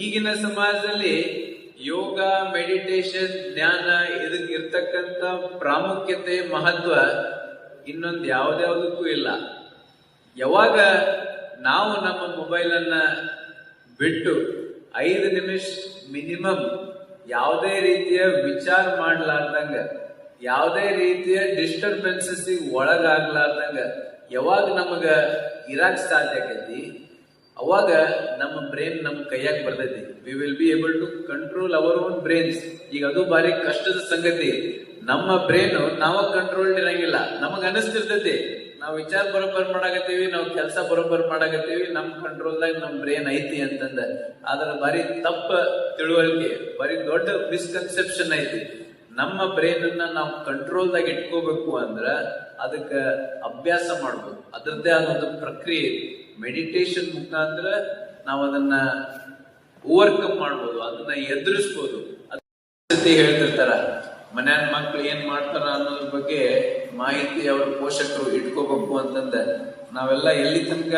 ಈಗಿನ ಸಮಾಜದಲ್ಲಿ ಯೋಗ ಮೆಡಿಟೇಷನ್ ಜ್ಞಾನ ಇದಕ್ಕೆ ಇರ್ತಕ್ಕಂಥ ಪ್ರಾಮುಖ್ಯತೆ, ಮಹತ್ವ ಇನ್ನೊಂದು ಯಾವುದ್ಯಾವುದಕ್ಕೂ ಇಲ್ಲ. ಯಾವಾಗ ನಾವು ನಮ್ಮ ಮೊಬೈಲ್ ಅನ್ನ ಬಿಟ್ಟು ಐದು ನಿಮಿಷ ಮಿನಿಮಮ್ ಯಾವುದೇ ರೀತಿಯ ವಿಚಾರ ಮಾಡಲಾರ್ದಂಗ, ಯಾವುದೇ ರೀತಿಯ ಡಿಸ್ಟರ್ಬೆನ್ಸಸ್ ಒಳಗಾಗ್ಲಾರ್ದಂಗ, ಯಾವಾಗ ನಮಗೆ ಇರಾಕ್ ಸಾಧ್ಯ ಆಕೈತಿ ಅವಾಗ ನಮ್ಮ ಬ್ರೈನ್ ನಮ್ಮ ಕೈಯಾಗ ಬರ್ತೈತಿ. We will be able to control our own brains ಈಗ ಅದು ಬಾರಿ ಕಷ್ಟದ ಸಂಗತಿ. ನಮ್ಮ ಬ್ರೈನ್ ನಾವ ಕಂಟ್ರೋಲ್ ಇರಂಗಿಲ್ಲ. ನಮಗ ಅನಿಸ್ತಿರ್ತೈತಿ. ನಾವು ವಿಚಾರ ಬರೋಬ್ಬರ್ ಮಾಡಾಕತ್ತೀವಿ, ನಾವು ಕೆಲಸ ಬರೋಬ್ಬರ್ ಮಾಡಾಕತ್ತೀವಿ ನಮ್ಮ ಕಂಟ್ರೋಲ್ದಾಗ ನಮ್ಮ ಬ್ರೈನ್ ಐತಿ ಅಂತಂದ. ಆದ್ರೆ ಬಾರಿ ತಪ್ಪ ತಿಳುವಳಿಕೆ, ಬಾರಿ ದೊಡ್ಡ ಮಿಸ್ಕನ್ಸೆಪ್ಷನ್ ಐತಿ. ನಮ್ಮ ಬ್ರೈನ್ ಅನ್ನ ನಾವು ಕಂಟ್ರೋಲ್ದಾಗ ಇಟ್ಕೋಬೇಕು ಅಂದ್ರ ಅದಕ್ಕ ಅಭ್ಯಾಸ ಮಾಡ್ಬೇಕು ಅದರದ್ದೇ ಆದ ಒಂದು ಪ್ರಕ್ರಿಯೆ. ಮೆಡಿಟೇಷನ್ ಮುಖಾಂತರ ನಾವು ಅದನ್ನ ಓವರ್ಕಮ್ ಮಾಡ್ಬೋದು, ಅದನ್ನ ಎದುರಿಸ್ಬೋದು. ಸತಿ ಹೇಳ್ತಿರ್ತಾರ, ಮನ್ಯಾನ ಮಕ್ಳು ಏನ್ ಮಾಡ್ತಾರ ಅನ್ನೋದ್ರ ಬಗ್ಗೆ ಮಾಹಿತಿ ಅವ್ರ ಪೋಷಕರು ಇಟ್ಕೋಬೇಕು ಅಂತಂದ. ನಾವೆಲ್ಲ ಎಲ್ಲಿ ತನಕ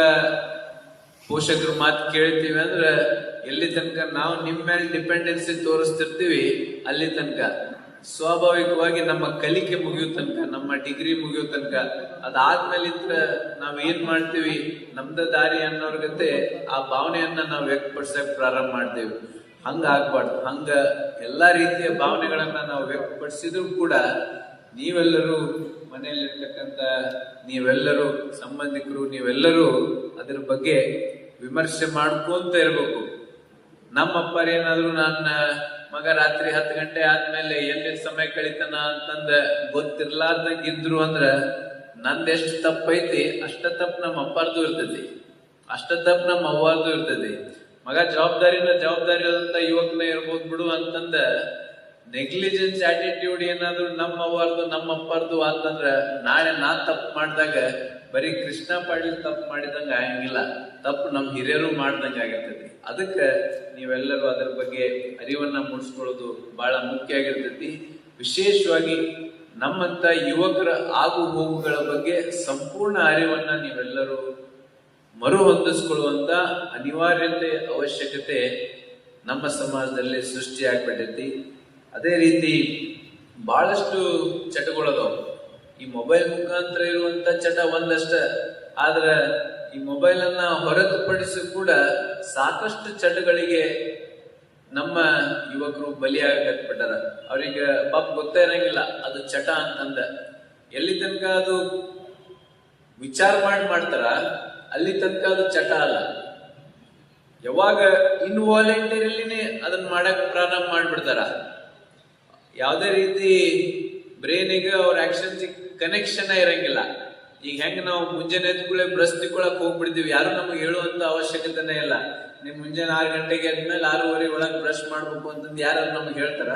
ಪೋಷಕರು ಮಾತು ಕೇಳ್ತೀವಿ ಅಂದ್ರೆ ಎಲ್ಲಿ ತನಕ ನಾವು ನಿಮ್ಮ ಮೇಲೆ ಡಿಪೆಂಡೆನ್ಸಿ ತೋರಿಸ್ತಿರ್ತೀವಿ, ಅಲ್ಲಿ ತನಕ. ಸ್ವಾಭಾವಿಕವಾಗಿ ನಮ್ಮ ಕಲಿಕೆ ಮುಗಿಯೋ ತನಕ, ನಮ್ಮ ಡಿಗ್ರಿ ಮುಗಿಯೋ ತನಕ ಅದಾದ್ಮೇಲೆ ಇದ್ರ ನಾವ್ ಏನ್ ಮಾಡ್ತೀವಿ, ನಮ್ದ ದಾರಿ ಅನ್ನೋರ್ ಗತೆ ಆ ಭಾವನೆಯನ್ನ ನಾವು ವ್ಯಕ್ತಪಡಿಸಕ್ ಪ್ರಾರಂಭ ಮಾಡ್ತೇವೆ. ಹಂಗ ಆಗ್ಬಾರ್ದು ಹಂಗ ಎಲ್ಲಾ ರೀತಿಯ ಭಾವನೆಗಳನ್ನ ನಾವು ವ್ಯಕ್ತಪಡಿಸಿದ್ರು ಕೂಡ ನೀವೆಲ್ಲರೂ ಮನೆಯಲ್ಲಿರ್ತಕ್ಕಂಥ ನೀವೆಲ್ಲರೂ ಸಂಬಂಧಿಕರು, ನೀವೆಲ್ಲರೂ ಅದ್ರ ಬಗ್ಗೆ ವಿಮರ್ಶೆ ಮಾಡ್ಕೊಂತ ಇರ್ಬೇಕು. ನಮ್ಮಪ್ಪರ್ ಏನಾದ್ರು ನನ್ನ ಮಗ ರಾತ್ರಿ ಹತ್ತು ಗಂಟೆ ಆದ್ಮೇಲೆ ಎಲ್ಲಿ ಸಮಯ ಕಳಿತಾನ ಅಂತಂದ ಗೊತ್ತಿರ್ಲಾರ್ದಂಗ ಇದ್ರು ಅಂದ್ರ ನಂದೆಷ್ಟು ತಪ್ಪೈತಿ, ಅಷ್ಟ ತಪ್ಪು ನಮ್ಮ ಅಪ್ಪಾರ್ದು ಇರ್ತೈತಿ, ಅಷ್ಟ ತಪ್ಪು ನಮ್ಮ ಅವ್ವಾರ್ದು ಇರ್ತೈತಿ. ಮಗ ಜವಾಬ್ದಾರಿನ ಜವಾಬ್ದಾರಿ ಆದಂತ ಯುವಕನ ಇರ್ಬೋದು ಬಿಡು ಅಂತಂದ ನೆಗ್ಲಿಜೆನ್ಸ್ ಆಟಿಟ್ಯೂಡ್ ಏನಾದ್ರು ನಮ್ಮ ಅವ್ವಾರ್ದು, ನಮ್ಮ ಅಪ್ಪಾರ್ದು ಅಂತಂದ್ರ ನಾಳೆ ನಾ ತಪ್ಪು ಮಾಡಿದಾಗ ಬರೀ ಕೃಷ್ಣ ಪಾಟೀಲ್ ತಪ್ಪು ಮಾಡಿದಂಗ ಆಗಂಗಿಲ್ಲ ತಪ್ಪು ನಮ್ಮ ಹಿರಿಯರು ಮಾಡ್ದಂಗೆ ಆಗಿರ್ತೈತಿ. ಅದಕ್ಕೆ ನೀವೆಲ್ಲರೂ ಅದರ ಬಗ್ಗೆ ಅರಿವನ್ನ ಮೂಡಿಸ್ಕೊಳ್ಳೋದು ಬಹಳ ಮುಖ್ಯ ಆಗಿರ್ತೈತಿ. ವಿಶೇಷವಾಗಿ ನಮ್ಮಂತ ಯುವಕರ ಆಗು ಹೋಗುಗಳ ಬಗ್ಗೆ ಸಂಪೂರ್ಣ ಅರಿವನ್ನ ನೀವೆಲ್ಲರೂ ಮರು ಹೊಂದಿಸ್ಕೊಳ್ಳುವಂತ ಅನಿವಾರ್ಯತೆ, ಅವಶ್ಯಕತೆ ನಮ್ಮ ಸಮಾಜದಲ್ಲಿ ಸೃಷ್ಟಿಯಾಗ್ಬಿಟ್ಟೈತಿ ಅದೇ ರೀತಿ ಬಹಳಷ್ಟು ಚಟಗಳದವು ಈ ಮೊಬೈಲ್ ಮುಖಾಂತರ ಇರುವಂತ ಚಟ ಒಂದಷ್ಟ. ಆದ್ರ ಈ ಮೊಬೈಲ್ ಅನ್ನ ಹೊರತುಪಡಿಸಿ ಕೂಡ ಸಾಕಷ್ಟು ಚಟಗಳಿಗೆ ನಮ್ಮ ಯುವಕರು ಬಲಿಯಾಗಬಿಟ್ಟಾರ ಅವ್ರಿಗೆ ಪಾಪ ಗೊತ್ತೇ ಇರಂಗಿಲ್ಲ, ಅದು ಚಟ ಅಂತಂದ. ಎಲ್ಲಿ ತನಕ ಅದು ವಿಚಾರ ಮಾಡಿ ಮಾಡ್ತಾರ, ಅಲ್ಲಿ ತನಕ ಅದು ಚಟ ಅಲ್ಲ. ಯಾವಾಗ ಇನ್ವಾಲಂಟರಿಲಿನೇ ಅದನ್ನ ಮಾಡಕ್ ಪ್ರಾರಂಭ ಮಾಡ್ಬಿಡ್ತಾರ. ಯಾವುದೇ ರೀತಿ ಬ್ರೈನಿಗೆ ಅವ್ರ ಆಕ್ಷನ್ಸ್ ಕನೆಕ್ಷನ್ ಇರಂಗಿಲ್ಲ. ಈಗ ಹೆಂಗ್ ನಾವು ಮುಂಜಾನೆ ಎದ್ಕೂಳೆ ಬ್ರಷ್ ತಿಕ್ಕೊಳಕ್ ಹೋಗ್ಬಿಡ್ತೀವಿ? ಯಾರು ನಮಗೆ ಹೇಳುವಂತ ಅವಶ್ಯಕತೆನೇ ಇಲ್ಲ. ನೀವು ಮುಂಜಾನೆ ಆರು ಗಂಟೆಗೆ ಎದ್ಮೇಲೆ ಆರೂವರೆ ಒಳಗೆ ಬ್ರಷ್ ಮಾಡ್ಬೇಕು ಅಂತಂದು ಯಾರು ನಮ್ಗೆ ಹೇಳ್ತಾರ?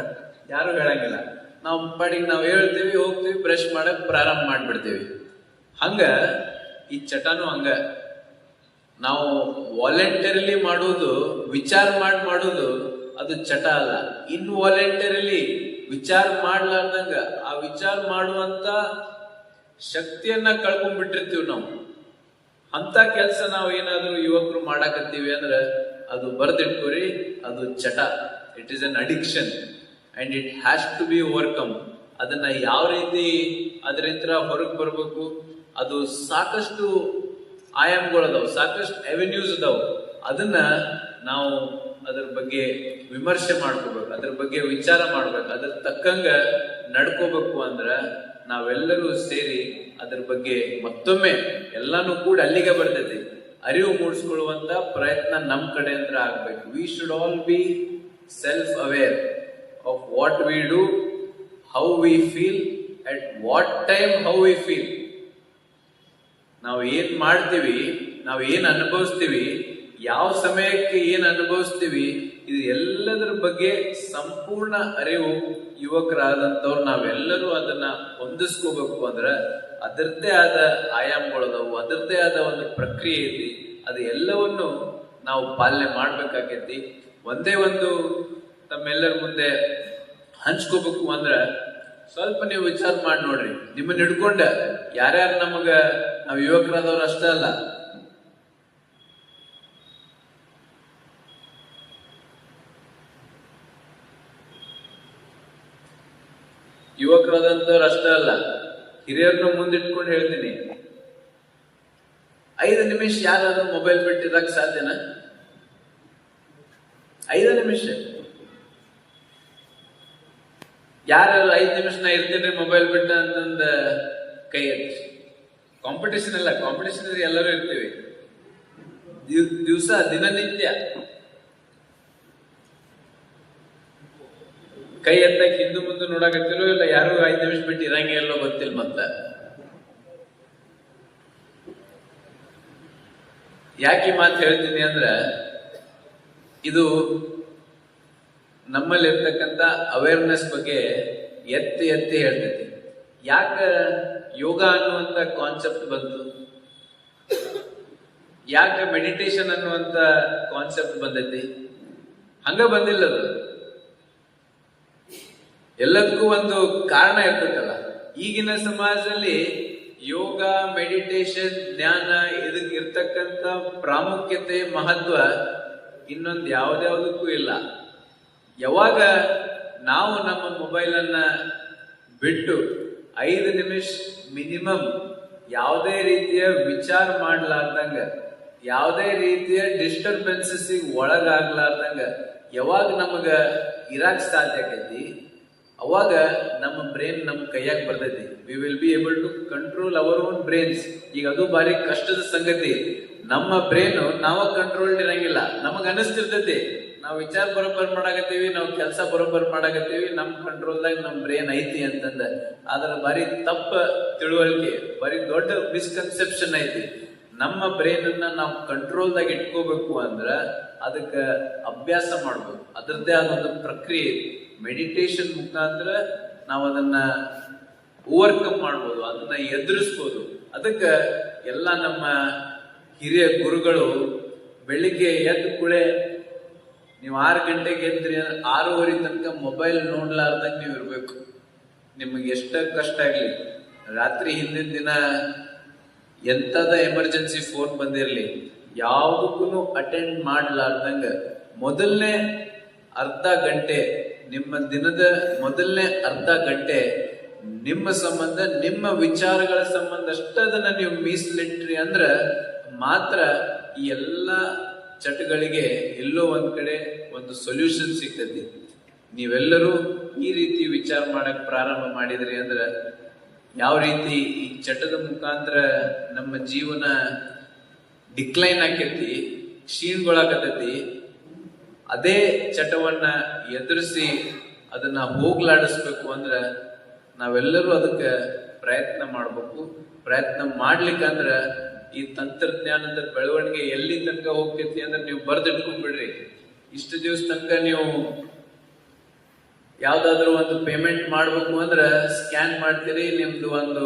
ಯಾರು ಹೇಳಂಗಿಲ್ಲ. ನಾವು ಪಾಡಿಗೆ ನಾವು ಹೇಳ್ತೀವಿ, ಹೋಗ್ತೀವಿ, ಬ್ರಷ್ ಮಾಡಕ್ ಪ್ರಾರಂಭ ಮಾಡ್ಬಿಡ್ತೀವಿ. ಹಂಗ, ಈ ಚಟನು ಹಂಗ. ನಾವು ವಾಲಂಟರಿಲಿ ಮಾಡುವುದು, ವಿಚಾರ ಮಾಡಿ ಮಾಡೋದು ಅದು ಚಟ ಅಲ್ಲ. ಇನ್ವಾಲಂಟರಿಲಿ ವಿಚಾರ ಮಾಡ್ಲಾರ್ದಂಗ ಆ ವಿಚಾರ ಮಾಡುವಂತ ಶಕ್ತಿಯನ್ನ ಕಳ್ಕೊಂಡ್ಬಿಟ್ಟಿರ್ತೀವಿ ನಾವು. ಅಂತ ಕೆಲಸ ನಾವು ಏನಾದರೂ ಯುವಕರು ಮಾಡಾಕತ್ತೀವಿ ಅಂದ್ರೆ ಅದು ಬರ್ದಿಟ್ಕೋರಿ, ಅದು ಚಟ. It is an addiction and it has to be overcome ಅದನ್ನ ಯಾವ ರೀತಿ ಅದರಿಂದ ಹೊರಗೆ ಬರಬೇಕು, ಅದು ಸಾಕಷ್ಟು ಆಯಾಮಗಳು ಅದಾವ, ಸಾಕಷ್ಟು ಅವೆನ್ಯೂಸ್ ಅದಾವ. ಅದನ್ನ ನಾವು ಅದ್ರ ಬಗ್ಗೆ ವಿಮರ್ಶೆ ಮಾಡ್ಕೋಬೇಕು, ಅದ್ರ ಬಗ್ಗೆ ವಿಚಾರ ಮಾಡ್ಬೇಕು. ಅದ್ರ ತಕ್ಕಂಗ ನಡ್ಕೋಬೇಕು ಅಂದ್ರೆ ನಾವೆಲ್ಲರೂ ಸೇರಿ ಅದ್ರ ಬಗ್ಗೆ ಮತ್ತೊಮ್ಮೆ ಎಲ್ಲಾನು ಕೂಡ ಅಲ್ಲಿಗೆ ಬರ್ತೈತಿ. ಅರಿವು ಮೂಡಿಸ್ಕೊಳ್ಳುವಂತ ಪ್ರಯತ್ನ ನಮ್ಮ ಕಡೆ ಆಗಬೇಕು ಆಗ್ಬೇಕು. We should all be self aware of what we do how we feel at what time how we feel ನಾವು ಏನ್ ಮಾಡ್ತೀವಿ, ನಾವು ಏನ್ ಅನುಭವಿಸ್ತೀವಿ, ಯಾವ ಸಮಯಕ್ಕೆ ಏನ್ ಅನುಭವಿಸ್ತೀವಿ ಇದು ಎಲ್ಲದರ ಬಗ್ಗೆ ಸಂಪೂರ್ಣ ಅರಿವು ಯುವಕರಾದಂಥವ್ರು ನಾವೆಲ್ಲರೂ ಅದನ್ನ ಹೊಂದಿಸ್ಕೋಬೇಕು ಅಂದ್ರೆ ಅದರದ್ದೇ ಆದ ಆಯಾಮಗಳದವು ಅದರದ್ದೇ ಆದ ಒಂದು ಪ್ರಕ್ರಿಯೆ ಐತಿ, ಅದು ಎಲ್ಲವನ್ನು ನಾವು ಪಾಲನೆ ಮಾಡ್ಬೇಕಾಗೈತಿ. ಒಂದೇ ಒಂದು ತಮ್ಮೆಲ್ಲರ ಮುಂದೆ ಹಂಚ್ಕೋಬೇಕು ಅಂದ್ರ ಸ್ವಲ್ಪ ನೀವು ವಿಚಾರ ಮಾಡಿ ನೋಡ್ರಿ. ನಿಮ್ಮನ್ನ ಹಿಡ್ಕೊಂಡ ಯಾರ್ಯಾರು ನಮಗ ನಾವು ಯುವಕರಾದವ್ರು ಅಷ್ಟೇ ಅಲ್ಲ ಯುವಕರಾದಂಥವ್ರು ಅಷ್ಟೇ ಅಲ್ಲ, ಹಿರಿಯರನ್ನ ಮುಂದಿಟ್ಕೊಂಡು ಹೇಳ್ತೀನಿ. ಐದು ನಿಮಿಷ ಯಾರಾದ್ರೂ ಮೊಬೈಲ್ ಬಿಟ್ಟಿರಕ್ ಸಾಧ್ಯನಾ? ಐದು ನಿಮಿಷ. ಯಾರು ಐದು ನಿಮಿಷ ನಾ ಇರ್ತೀನಿ ಮೊಬೈಲ್ ಬಿಟ್ಟ ಅಂತಂದ ಕೈ ಎತ್ತಿ. ಕಾಂಪಿಟೇಷನ್ ಅಲ್ಲ ಕಾಂಪಿಟೇಷನ್ ಎಲ್ಲರೂ ಇರ್ತೀವಿ. ದಿವಸ ದಿನನಿತ್ಯ. ಕೈ ಎತ್ತ ಹಿಂದೆ ಮುಂದೆ ನೋಡಕತ್ತಿರೋ ಇಲ್ಲ ಯಾರು ಐದು ನಿಮಿಷ ಬಿಟ್ಟು ಇರಂಗೆ ಎಲ್ಲೋ ಗೊತ್ತಿಲ್ಲ ಮತ್ತ. ಯಾಕೆ ಮಾತು ಹೇಳ್ತೀನಿ ಅಂದ್ರೆ, ಇದು ನಮ್ಮಲ್ಲಿರ್ತಕ್ಕಂಥ ಅವೇರ್ನೆಸ್ ಬಗ್ಗೆ ಎತ್ತಿ ಎತ್ತಿ ಹೇಳ್ತೈತಿ ಯಾಕೆ ಯೋಗ ಅನ್ನುವಂತ ಕಾನ್ಸೆಪ್ಟ್ ಬಂತು? ಯಾಕೆ ಮೆಡಿಟೇಷನ್ ಅನ್ನುವಂತ ಕಾನ್ಸೆಪ್ಟ್ ಬಂದೈತಿ? ಹಂಗ ಬಂದಿಲ್ಲ ಅದು. ಎಲ್ಲದಕ್ಕೂ ಒಂದು ಕಾರಣ ಇರ್ತಲ್ಲ ಈಗಿನ ಸಮಾಜದಲ್ಲಿ ಯೋಗ ಮೆಡಿಟೇಷನ್ ಜ್ಞಾನ ಇದಕ್ಕೆ ಇರ್ತಕ್ಕಂಥ ಪ್ರಾಮುಖ್ಯತೆ, ಮಹತ್ವ ಇನ್ನೊಂದು ಯಾವುದ್ಯಾವುದಕ್ಕೂ ಇಲ್ಲ. ಯಾವಾಗ ನಾವು ನಮ್ಮ ಮೊಬೈಲನ್ನು ಬಿಟ್ಟು ಐದು ನಿಮಿಷ ಮಿನಿಮಮ್ ಯಾವುದೇ ರೀತಿಯ ವಿಚಾರ ಮಾಡಲಾರ್ದಂಗ, ಯಾವುದೇ ರೀತಿಯ ಡಿಸ್ಟರ್ಬೆನ್ಸಸ್ ಒಳಗಾಗ್ಲಾರ್ದಂಗ ಯಾವಾಗ ನಮಗೆ ಇರಾಕ್ ಸಾಧ್ಯ ಆಕೈತಿ? ಅವಾಗ ನಮ್ಮ ಬ್ರೈನ್ ನಮ್ಮ ಕೈಯಾಗ ಬರ್ತೈತಿ we will be able to control our own brains ಈಗ ಅದು ಬಾರಿ ಕಷ್ಟದ ಸಂಗತಿ. ನಮ್ಮ ಬ್ರೈನ್ ನಾವ ಕಂಟ್ರೋಲ್ ಇರಂಗಿಲ್ಲ. ನಮಗ ಅನಿಸ್ತಿರ್ತೈತಿ. ನಾವು ವಿಚಾರ ಬರೋಬ್ಬರ್ ಮಾಡಾಕತ್ತೀವಿ, ನಾವು ಕೆಲಸ ಬರೋಬ್ಬರ್ ಮಾಡಾಕತ್ತೀವಿ ನಮ್ಮ ಕಂಟ್ರೋಲ್ದಾಗ ನಮ್ಮ ಬ್ರೈನ್ ಐತಿ ಅಂತಂದ. ಅದರ ಬಾರಿ ತಪ್ಪ ತಿಳುವಳಿಕೆ ಬಾರಿ ದೊಡ್ಡ ಮಿಸ್ಕನ್ಸೆಪ್ಷನ್ ಐತಿ. ನಮ್ಮ ಬ್ರೈನ್ ಅನ್ನ ನಾವು ಕಂಟ್ರೋಲ್ದಾಗ ಇಟ್ಕೋಬೇಕು ಅಂದ್ರ ಅದಕ್ಕ ಅಭ್ಯಾಸ ಮಾಡ್ಬೇಕು. ಅದರದ್ದೇ ಆದ ಒಂದು ಪ್ರಕ್ರಿಯೆ. ಮೆಡಿಟೇಷನ್ ಮುಖಾಂತರ ನಾವು ಅದನ್ನ ಓವರ್ಕಮ್ ಮಾಡ್ಬೋದು, ಅದನ್ನ ಎದುರಿಸ್ಬೋದು. ಅದಕ್ಕೆ ಎಲ್ಲ ನಮ್ಮ ಹಿರಿಯ ಗುರುಗಳು ಬೆಳಿಗ್ಗೆ ಎದ್ದ ಕೂಳೆ ನೀವು ಆರು ಗಂಟೆಗೆ ಎದ್ರಿ ಆರೂವರೆ ತನಕ ಮೊಬೈಲ್ ನೋಡ್ಲಾರ್ದಂಗೆ ನೀವು ಇರಬೇಕು. ನಿಮಗೆ ಎಷ್ಟ ಕಷ್ಟ ಆಗಲಿ. ರಾತ್ರಿ ಹಿಂದಿನ ದಿನ ಎಂತದ ಎಮರ್ಜೆನ್ಸಿ ಫೋನ್ ಬಂದಿರಲಿ ಯಾವುದಕ್ಕೂ ಅಟೆಂಡ್ ಮಾಡ್ಲಾರ್ದಂಗ ಮೊದಲನೇ ಅರ್ಧ ಗಂಟೆ ನಿಮ್ಮ ದಿನದ ಮೊದಲನೇ ಅರ್ಧ ಗಂಟೆ ನಿಮ್ಮ ಸಂಬಂಧ, ನಿಮ್ಮ ವಿಚಾರಗಳ ಸಂಬಂಧ ಅಷ್ಟದನ್ನ ನೀವು ಮೀಸಲಿಟ್ರಿ ಅಂದ್ರೆ ಮಾತ್ರ ಈ ಎಲ್ಲ ಚಟಗಳಿಗೆ ಎಲ್ಲೋ ಒಂದ್ ಕಡೆ ಒಂದು ಸೊಲ್ಯೂಷನ್ ಸಿಗ್ತೈತಿ. ನೀವೆಲ್ಲರೂ ಈ ರೀತಿ ವಿಚಾರ ಮಾಡಕ್ ಪ್ರಾರಂಭ ಮಾಡಿದ್ರಿ ಅಂದ್ರೆ ಯಾವ ರೀತಿ ಈ ಚಟದ ಮುಖಾಂತರ ನಮ್ಮ ಜೀವನ ಡಿಕ್ಲೈನ್ ಆಕೈತಿ, ಕ್ಷೀಣ್ಗೊಳಕತೈತಿ ಅದೇ ಚಟವನ್ನ ಎದುರಿಸಿ ಅದನ್ನ ಹೋಗ್ಲಾಡಿಸ್ಬೇಕು ಅಂದ್ರೆ ನಾವೆಲ್ಲರೂ ಅದಕ್ಕೆ ಪ್ರಯತ್ನ ಮಾಡಬೇಕು. ಪ್ರಯತ್ನ ಮಾಡ್ಲಿಕ್ಕಂದ್ರ ಈ ತಂತ್ರಜ್ಞಾನದ ಬೆಳವಣಿಗೆ ಎಲ್ಲಿ ತನಕ ಹೋಗ್ತೈತಿ ಅಂದ್ರೆ ನೀವು ಬರ್ದಿಟ್ಕೊಂಡ್ಬಿಡ್ರಿ. ಇಷ್ಟು ದಿವಸ ತನಕ ನೀವು ಯಾವ್ದಾದ್ರು ಒಂದು ಪೇಮೆಂಟ್ ಮಾಡ್ಬೇಕು ಅಂದ್ರೆ ಸ್ಕ್ಯಾನ್ ಮಾಡ್ತೀರಿ, ನಿಮ್ದು ಒಂದು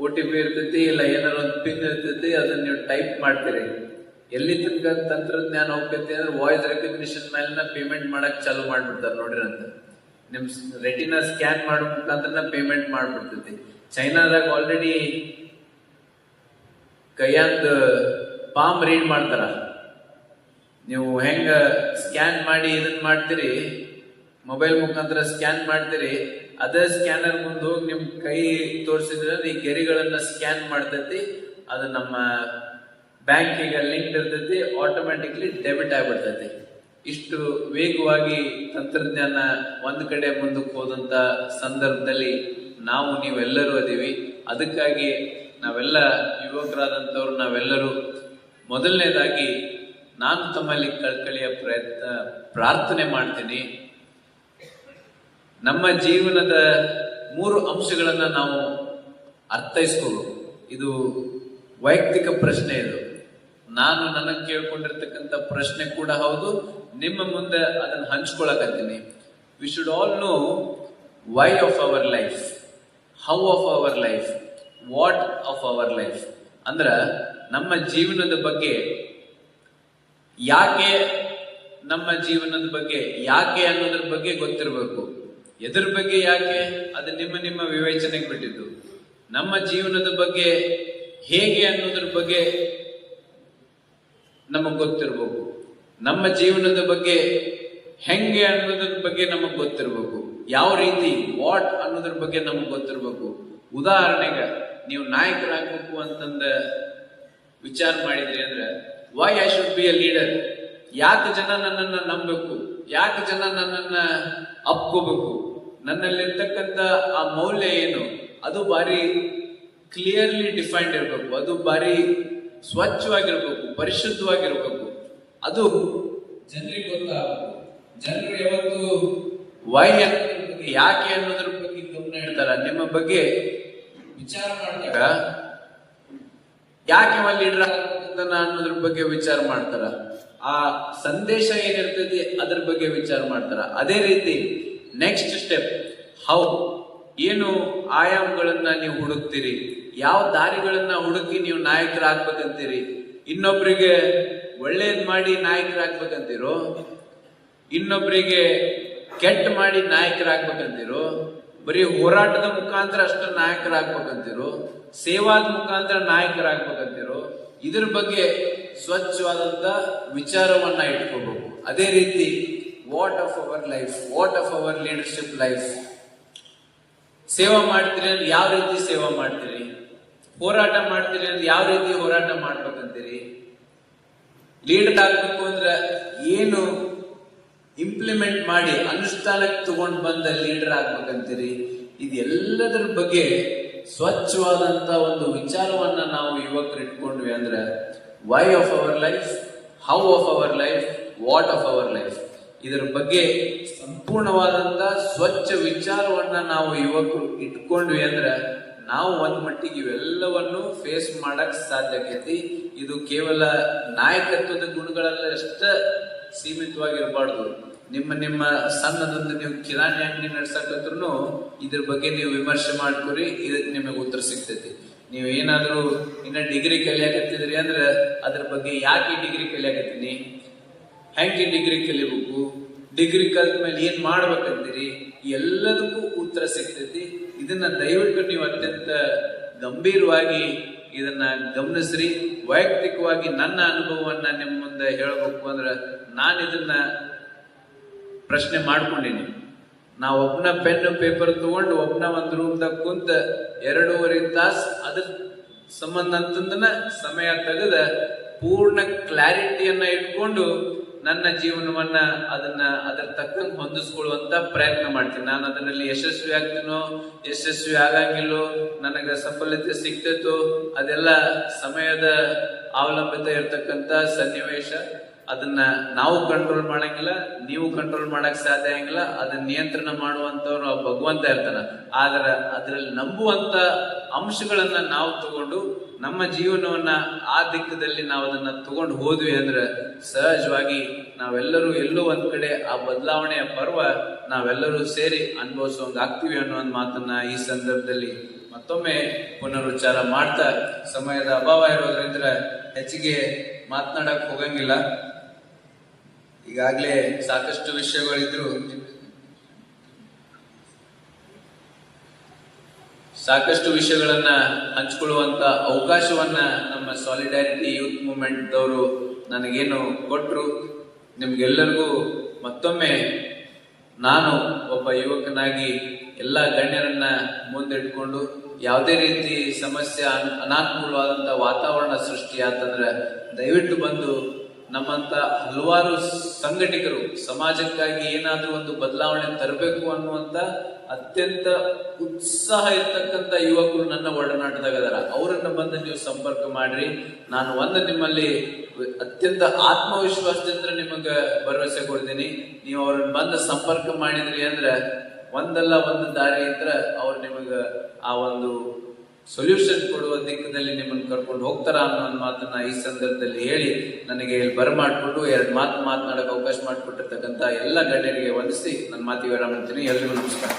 ಓ ಟಿ ಪಿ ಇರ್ತೈತಿ, ಇಲ್ಲ ಏನಾರ ಒಂದು ಪಿನ್ ಇರ್ತೈತಿ, ಅದನ್ನ ನೀವು ಟೈಪ್ ಮಾಡ್ತೀರಿ. ಎಲ್ಲಿ ತನಕ ತಂತ್ರಜ್ಞಾನ ಹೋಗ್ತೈತೆ ಅಂದ್ರೆ ವಾಯ್ಸ್ ರೆಕಗ್ನಿಷನ್ ಮೇಲೆ ಪೇಮೆಂಟ್ ಮಾಡಕ್ ಚಾಲು ಮಾಡ್ಬಿಡ್ತಾರೆ ನೋಡಿರಂತ. ನಿಮ್ ರೆಟಿನ ಸ್ಕ್ಯಾನ್ ಮಾಡೋ ಮುಖಾಂತರ ಪೇಮೆಂಟ್ ಮಾಡ್ಬಿಡ್ತೈತಿ. ಚೈನಾದಾಗ ಆಲ್ರೆಡಿ ಕೈಯಾಂದ ಪಾಮ್ ರೀಡ್ ಮಾಡ್ತಾರ. ನೀವು ಹೆಂಗ ಸ್ಕ್ಯಾನ್ ಮಾಡಿ ಇದನ್ನ ಮಾಡ್ತೀರಿ ಮೊಬೈಲ್ ಮುಖಾಂತರ ಸ್ಕ್ಯಾನ್ ಮಾಡ್ತೀರಿ, ಅದೇ ಸ್ಕ್ಯಾನರ್ ಮುಂದೆ ಹೋಗಿ ನಿಮ್ ಕೈ ತೋರಿಸಿದ್ರೆ ಈ ಗೆರಿಗಳನ್ನ ಸ್ಕ್ಯಾನ್ ಮಾಡ್ತೈತಿ, ಅದು ನಮ್ಮ ಬ್ಯಾಂಕಿಗೆ ಲಿಂಕ್ ಇರ್ತೈತಿ ಆಟೋಮ್ಯಾಟಿಕ್ಲಿ ಡೆಬಿಟ್ ಆಗ್ಬಿಡ್ತೈತಿ. ಇಷ್ಟು ವೇಗವಾಗಿ ತಂತ್ರಜ್ಞಾನ ಒಂದು ಕಡೆ ಮುಂದಕ್ಕೆ ಹೋದಂತ ಸಂದರ್ಭದಲ್ಲಿ ನಾವು ನೀವೆಲ್ಲರೂ ಅದೀವಿ. ಅದಕ್ಕಾಗಿ ನಾವೆಲ್ಲ ಯುವಕರಾದಂಥವ್ರು, ನಾವೆಲ್ಲರೂ ಮೊದಲನೇದಾಗಿ ನಾನು ತಮ್ಮಲ್ಲಿ ಕಳ್ಕಳಿಯ ಪ್ರಯತ್ನ, ಪ್ರಾರ್ಥನೆ ಮಾಡ್ತೀನಿ. ನಮ್ಮ ಜೀವನದ ಮೂರು ಅಂಶಗಳನ್ನು ನಾವು ಅರ್ಥೈಸ್ಕೋಬೇಕು ಇದು ವೈಯಕ್ತಿಕ ಪ್ರಶ್ನೆ ಇದು. ನಾನು ನನಗೆ ಕೇಳ್ಕೊಂಡಿರ್ತಕ್ಕಂಥ ಪ್ರಶ್ನೆ ಕೂಡ ಹೌದು. ನಿಮ್ಮ ಮುಂದೆ ಅದನ್ನು ಹಂಚ್ಕೊಳಕತ್ತೀನಿ. We should all know why of our life how of our life what of our life ಅಂದ್ರ ನಮ್ಮ ಜೀವನದ ಬಗ್ಗೆ ಯಾಕೆ, ನಮ್ಮ ಜೀವನದ ಬಗ್ಗೆ ಯಾಕೆ ಅನ್ನೋದ್ರ ಬಗ್ಗೆ ಗೊತ್ತಿರಬೇಕು. ಎದ್ರ ಬಗ್ಗೆ ಯಾಕೆ, ಅದು ನಿಮ್ಮ ನಿಮ್ಮ ವಿವೇಚನೆಗೆ ಬಿಟ್ಟಿದ್ದು. ನಮ್ಮ ಜೀವನದ ಬಗ್ಗೆ ಹೇಗೆ ಅನ್ನೋದ್ರ ಬಗ್ಗೆ ನಮಗ್ ಗೊತ್ತಿರಬೇಕು. ನಮ್ಮ ಜೀವನದ ಬಗ್ಗೆ ಹೆಂಗೆ ಅನ್ನೋದ್ರ ಬಗ್ಗೆ ನಮಗೆ ಗೊತ್ತಿರಬೇಕು. ಯಾವ ರೀತಿ, ವಾಟ್ ಅನ್ನೋದ್ರ ಬಗ್ಗೆ ನಮಗೆ ಗೊತ್ತಿರಬೇಕು. ಉದಾಹರಣೆಗೆ, ನೀವು ನಾಯಕರಾಗಬೇಕು ಅಂತಂದ ವಿಚಾರ ಮಾಡಿದ್ರಿ ಅಂದ್ರೆ why I should be a leader ಯಾಕೆ ಜನ ನನ್ನನ್ನು ನಂಬಬೇಕು? ಯಾಕೆ ಜನ ನನ್ನನ್ನು ಅಪ್ಕೋಬೇಕು? ನನ್ನಲ್ಲಿರ್ತಕ್ಕಂಥ ಆ ಮೌಲ್ಯ ಏನು? ಅದು ಬಾರಿ ಕ್ಲಿಯರ್ಲಿ ಡಿಫೈನ್ಡ್ ಇರಬೇಕು. ಅದು ಬಾರಿ ಸ್ವಚ್ಛವಾಗಿರ್ಬೇಕು, ಪರಿಶುದ್ಧವಾಗಿರ್ಬೇಕು. ಅದು ಜನರಿಗೆ ಗೊತ್ತಾಗಬೇಕು ಜನರು ಯಾವತ್ತು ವೈ ಯಾಕೆ ಅನ್ನೋದ್ರ ಬಗ್ಗೆ ಗಮನ ಇಡ್ತಾರ. ನಿಮ್ಮ ಬಗ್ಗೆ ವಿಚಾರ ಮಾಡಿದಾಗ ಯಾಕೆ ಲೀಡರ್ ಅನ್ನೋದ್ರ ಬಗ್ಗೆ ವಿಚಾರ ಮಾಡ್ತಾರ. ಆ ಸಂದೇಶ ಏನಿರ್ತೈತಿ ಅದ್ರ ಬಗ್ಗೆ ವಿಚಾರ ಮಾಡ್ತಾರ. ಅದೇ ರೀತಿ ನೆಕ್ಸ್ಟ್ ಸ್ಟೆಪ್ ಹೌ ಏನು ಆಯಾಮಗಳನ್ನ ನೀವು ಹುಡುಕ್ತೀರಿ? ಯಾವ ದಾರಿಗಳನ್ನ ಹುಡುಕಿ ನೀವು ನಾಯಕರಾಗ್ಬೇಕಂತೀರಿ? ಇನ್ನೊಬ್ರಿಗೆ ಒಳ್ಳೇದ್ ಮಾಡಿ ನಾಯಕರಾಗ್ಬೇಕಂತೀರೋ? ಇನ್ನೊಬ್ರಿಗೆ ಕೆಟ್ಟ ಮಾಡಿ ನಾಯಕರಾಗ್ಬೇಕಂತೀರೋ? ಬರೀ ಹೋರಾಟದ ಮುಖಾಂತರ ಅಷ್ಟು ನಾಯಕರಾಗ್ಬೇಕಂತೀರೋ? ಸೇವಾದ ಮುಖಾಂತರ ನಾಯಕರಾಗ್ಬೇಕಂತೀರೋ? ಇದ್ರ ಬಗ್ಗೆ ಸ್ವಚ್ಛವಾದಂತ ವಿಚಾರವನ್ನ ಇಟ್ಕೋಬೇಕು. ಅದೇ ರೀತಿ what of our life what of our leadership life ಸೇವಾ ಮಾಡ್ತೀರಿ ಯಾವ ರೀತಿ ಸೇವಾ ಮಾಡ್ತೀರಿ? ಹೋರಾಟ ಮಾಡ್ತೀರಿ ಅಂದ್ರೆ ಯಾವ ರೀತಿ ಹೋರಾಟ ಮಾಡ್ಬೇಕಂತೀರಿ? ಲೀಡರ್ ಆಗ್ಬೇಕು ಅಂದ್ರೆ ಏನು ಇಂಪ್ಲಿಮೆಂಟ್ ಮಾಡಿ ಅನುಷ್ಠಾನಕ್ಕೆ ತಗೊಂಡ್ ಬಂದ ಲೀಡರ್ ಆಗ್ಬೇಕಂತೀರಿ? ಇದೆಲ್ಲದರ ಬಗ್ಗೆ ಸ್ವಚ್ಛವಾದಂತ ಒಂದು ವಿಚಾರವನ್ನ ನಾವು ಯುವಕರು ಇಟ್ಕೊಂಡ್ವಿ ಅಂದ್ರೆ why of our life how of our life what of our life ಇದರ ಬಗ್ಗೆ ಸಂಪೂರ್ಣವಾದಂತ ಸ್ವಚ್ಛ ವಿಚಾರವನ್ನ ನಾವು ಯುವಕರು ಇಟ್ಕೊಂಡ್ವಿ ಅಂದ್ರೆ ನಾವು ಒಂದ್ ಮಟ್ಟಿಗೆ ಇವೆಲ್ಲವನ್ನು ಫೇಸ್ ಮಾಡಕ್ ಸಾಧ್ಯ ಆಗೈತಿ. ಇದು ಕೇವಲ ನಾಯಕತ್ವದ ಗುಣಗಳಲ್ಲಷ್ಟ ಸೀಮಿತವಾಗಿರಬಾರ್ದು. ನಿಮ್ಮ ನಿಮ್ಮ ಸಣ್ಣದೊಂದು ನೀವು ಕಿರಾಣಿ ಅಂಗಡಿ ನಡ್ಸಕತ್ರು ಇದ್ರ ಬಗ್ಗೆ ನೀವು ವಿಮರ್ಶೆ ಮಾಡ್ಕೊರಿ ಇದಕ್ಕೆ ನಿಮಗೆ ಉತ್ತರ ಸಿಗ್ತೈತಿ. ನೀವು ಏನಾದರೂ ಇನ್ನ ಡಿಗ್ರಿ ಕಲಿಯಾಕತ್ತಿದ್ರಿ ಅಂದ್ರೆ ಅದ್ರ ಬಗ್ಗೆ ಯಾಕೆ ಡಿಗ್ರಿ ಕಲಿಯಾಕತ್ತೀನಿ? ಹೆಂಗೆ ಡಿಗ್ರಿ ಕಲಿಬೇಕು? ಡಿಗ್ರಿ ಕಲ್ತ ಮೇಲೆ ಏನ್ ಮಾಡ್ಬೇಕಂತೀರಿ? ಎಲ್ಲದಕ್ಕೂ ಉತ್ತರ ಸಿಗ್ತೈತಿ. ಇದನ್ನ ದಯವಿಟ್ಟು ನೀವು ಅತ್ಯಂತ ಗಂಭೀರವಾಗಿ ಇದನ್ನ ಗಮನಿಸ್ರಿ. ವೈಯಕ್ತಿಕವಾಗಿ ನನ್ನ ಅನುಭವವನ್ನ ನಿಮ್ಮ ಮುಂದೆ ಹೇಳಬೇಕು ಅಂದ್ರೆ ನಾನು ಇದನ್ನ ಪ್ರಶ್ನೆ ಮಾಡ್ಕೊಂಡಿನಿ. ನಾ ಒಬ್ಬನ ಪೆನ್ ಪೇಪರ್ ತಗೊಂಡು ಒಬ್ಬನ ಒಂದು ರೂಮ್ದಾಗ ಕುಂತ ಎರಡೂವರೆ ತಾಸು ಅದ್ರ ಸಂಬಂಧ ಸಮಯ ತೆಗೆದ ಪೂರ್ಣ ಕ್ಲಾರಿಟಿಯನ್ನ ಇಟ್ಕೊಂಡು ನನ್ನ ಜೀವನವನ್ನ ಅದನ್ನ ಅದರ ತಕ್ಕಂಗೆ ಹೊಂದಿಸ್ಕೊಳ್ಳುವಂತ ಪ್ರಯತ್ನ ಮಾಡ್ತೀನಿ. ನಾನು ಅದರಲ್ಲಿ ಯಶಸ್ವಿ ಆಗ್ತೀನೋ, ಯಶಸ್ವಿ ಆಗಂಗಿಲ್ಲೋ, ನನಗೆ ಸಫಲತೆ ಸಿಗ್ತೈತೋ, ಅದೆಲ್ಲ ಸಮಯದ ಅವಲಂಬಿತ ಇರತಕ್ಕಂತ ಸನ್ನಿವೇಶ. ಅದನ್ನ ನಾವು ಕಂಟ್ರೋಲ್ ಮಾಡಂಗಿಲ್ಲ, ನೀವು ಕಂಟ್ರೋಲ್ ಮಾಡಕ್ ಸಾಧ್ಯ ಆಗಿಲ್ಲ ಅದನ್ನ ನಿಯಂತ್ರಣ ಮಾಡುವಂತವ್ರು ಭಗವಂತ ಇರ್ತಾನ. ಆದ್ರೆ ಅದ್ರಲ್ಲಿ ನಂಬುವಂತ ಅಂಶಗಳನ್ನ ನಾವು ತಗೊಂಡು ನಮ್ಮ ಜೀವನವನ್ನ ಆ ದಿಕ್ಕದಲ್ಲಿ ನಾವು ಅದನ್ನ ತಗೊಂಡು ಹೋದ್ವಿ ಅಂದ್ರೆ ಸಹಜವಾಗಿ ನಾವೆಲ್ಲರೂ ಎಲ್ಲೋ ಒಂದ್ ಕಡೆ ಆ ಬದಲಾವಣೆಯ ಪರ್ವ ನಾವೆಲ್ಲರೂ ಸೇರಿ ಅನುಭವಿಸುವಂಗ ಆಗ್ತೀವಿ ಅನ್ನೋ ಒಂದು ಮಾತನ್ನ ಈ ಸಂದರ್ಭದಲ್ಲಿ ಮತ್ತೊಮ್ಮೆ ಪುನರುಚ್ಚಾರ ಮಾಡ್ತಾ ಸಮಯದ ಅಭಾವ ಇರೋದ್ರಿಂದ ಹೆಚ್ಚಿಗೆ ಮಾತನಾಡಕ್ ಹೋಗಂಗಿಲ್ಲ. ಈಗಾಗಲೇ ಸಾಕಷ್ಟು ವಿಷಯಗಳಿದ್ರು ಸಾಕಷ್ಟು ವಿಷಯಗಳನ್ನ ಹಂಚಿಕೊಳ್ಳುವಂತ ಅವಕಾಶವನ್ನ ನಮ್ಮ ಸಾಲಿಡಾರಿಟಿ ಯೂತ್ ಮೂವ್ಮೆಂಟ್ ದವರು ನನಗೇನು ಕೊಟ್ಟರು ನಿಮ್ಗೆಲ್ಲರಿಗೂ ಮತ್ತೊಮ್ಮೆ ನಾನು ಒಬ್ಬ ಯುವಕನಾಗಿ ಎಲ್ಲ ಗಣ್ಯರನ್ನ ಮುಂದಿಟ್ಕೊಂಡು ಯಾವುದೇ ರೀತಿ ಸಮಸ್ಯೆ ಅನ್- ಅನಾನುಕೂಲವಾದಂತ ವಾತಾವರಣ ಸೃಷ್ಟಿ ಆತಂದ್ರೆ ದಯವಿಟ್ಟು ಬಂದು ನಮ್ಮಂತ ಹಲವಾರು ಸಂಘಟಕರು ಸಮಾಜಕ್ಕಾಗಿ ಏನಾದರೂ ಒಂದು ಬದಲಾವಣೆ ತರಬೇಕು ಅನ್ನುವಂತ ಅತ್ಯಂತ ಉತ್ಸಾಹ ಇರ್ತಕ್ಕಂಥ ಯುವಕರು ನನ್ನ ಒಡನಾಟದಾಗ ಅದಾರ. ಅವರನ್ನ ಬಂದು ನೀವು ಸಂಪರ್ಕ ಮಾಡ್ರಿ. ನಾನು ಒಂದು ನಿಮ್ಮಲ್ಲಿ ಅತ್ಯಂತ ಆತ್ಮವಿಶ್ವಾಸದಿಂದ ನಿಮಗೆ ಭರವಸೆ ಕೊಡ್ತೀನಿ. ನೀವು ಅವ್ರನ್ನ ಬಂದು ಸಂಪರ್ಕ ಮಾಡಿದ್ರಿ ಅಂದ್ರೆ ಒಂದಲ್ಲ ಒಂದು ದಾರಿ ಇದ್ರೆ ಅವ್ರು ನಿಮಗೆ ಆ ಒಂದು ಸೊಲ್ಯೂಷನ್ ಕೊಡುವ ದಿಕ್ಕದಲ್ಲಿ ನಿಮ್ಮನ್ನು ಕರ್ಕೊಂಡು ಹೋಗ್ತಾರ ಅನ್ನೋ ಒಂದು ಮಾತನ್ನ ಈ ಸಂದರ್ಭದಲ್ಲಿ ಹೇಳಿ ನನಗೆ ಇಲ್ಲಿ ಬರಮಾಡ್ಕೊಂಡು ಎರಡು ಮಾತು ಮಾತನಾಡಕ್ಕೆ ಅವಕಾಶ ಮಾಡಿಕೊಟ್ಟಿರ್ತಕ್ಕಂಥ ಎಲ್ಲ ಗಣ್ಯರಿಗೆ ವಂದಿಸಿ ನನ್ನ ಮಾತಿಗೆ ವಿರಾಮ ಎಲ್ಲರಿಗೂ ನಮಸ್ಕಾರ.